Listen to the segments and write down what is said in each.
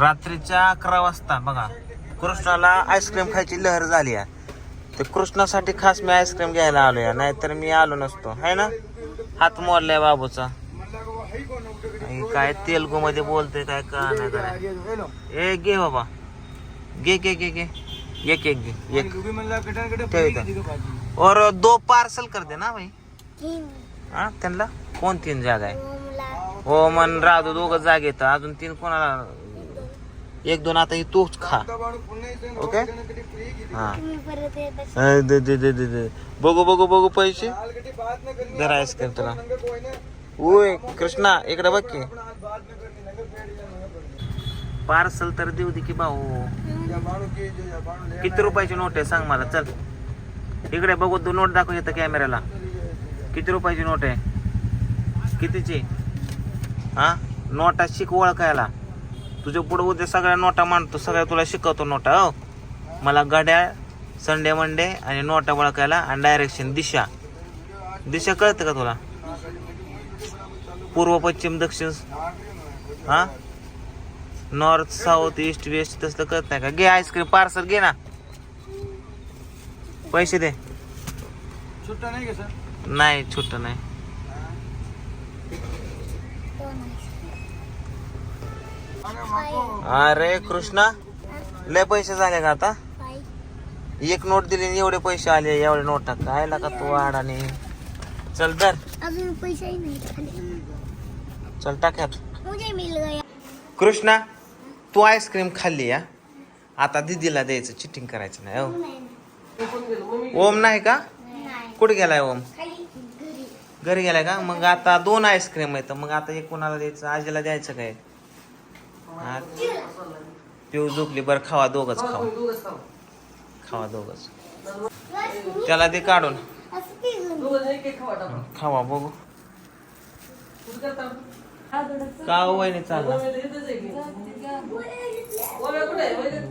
रात्रीच्या अकरा वाजता बघा कृष्णाला आईस्क्रीम खायची लहर झाली आहे. तर कृष्णासाठी खास मी आईस्क्रीम घ्यायला आलो या नाहीतर मी आलो नसतो. है ना? हात मोडलाय बाबूचा. काय तेलगू मध्ये बोलतोय काय का नाही काय ए घे बाबा. घे घे घे घे. एक एक घे एक. और दो पार्सल कर दे ना भाई. हा त्यांना? कोण तीन जागा आहे? हो मन राधू दोघं जागे येतं अजून तीन कोणाला एक दोन आता ही तूच खा. ओके हा. दे दे दे दे दे. बघू बघू बघू पैसे. जरा आईस्क्रीम तुला. ओय कृष्णा इकडे बघ की. पार्सल तर देऊ दे की भाऊ. किती रुपयाची नोट आहे सांग मला चल. इकडे बघू तू नोट दाखव येतं कॅमेऱ्याला. किती रुपयाची नोट आहे? कितीची? हा? नोटा शिक ओळखायला. तुझ्या पुढे उद्या सगळ्या नोटा मांडतो सगळ्या तुला शिकवतो नोटा हो. मला गड्या संडे मंडे आणि नोटा ओळखायला आणि डायरेक्शन दिशा. दिशा कळतं का तुला? पूर्व पश्चिम दक्षिण हा? नॉर्थ साऊथ ईस्ट वेस्ट तसलं कळत नाही का? घे आईस्क्रीम पार्सल घे ना. पैसे दे. नाही का सर? नाही छोट नाही. अरे कृष्णा लय पैसे झाले का आता? एक नोट दिली एवढे पैसे आले एवढे नोटा काय का तू अडाणी चल दर चल टाक्यात मुझे मिल गया कृष्णा तू आईस्क्रीम खाल्ली या आता दीदीला द्यायचं चिटिंग करायचं नाही हो? ओम नाही का? कुठे गेलाय ओम? घरी गेलाय का? मग आता दोन आईस्क्रीम आहेत मग आता एक कोणाला द्यायचं आजीला द्यायचं काय? हा. पिऊ झोपली बरं खावा दोघच खावा खावा दोघच. त्याला काढून. ते घरी. खावा बघू. का हो वहिनी चालला?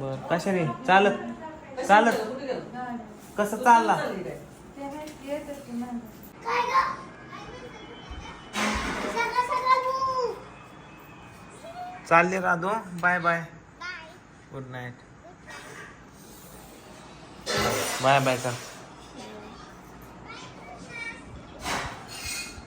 बर कशाने? चालत. चालत. कसं चालला? चालले Radho bye bye. Bye. Good night bye bye कर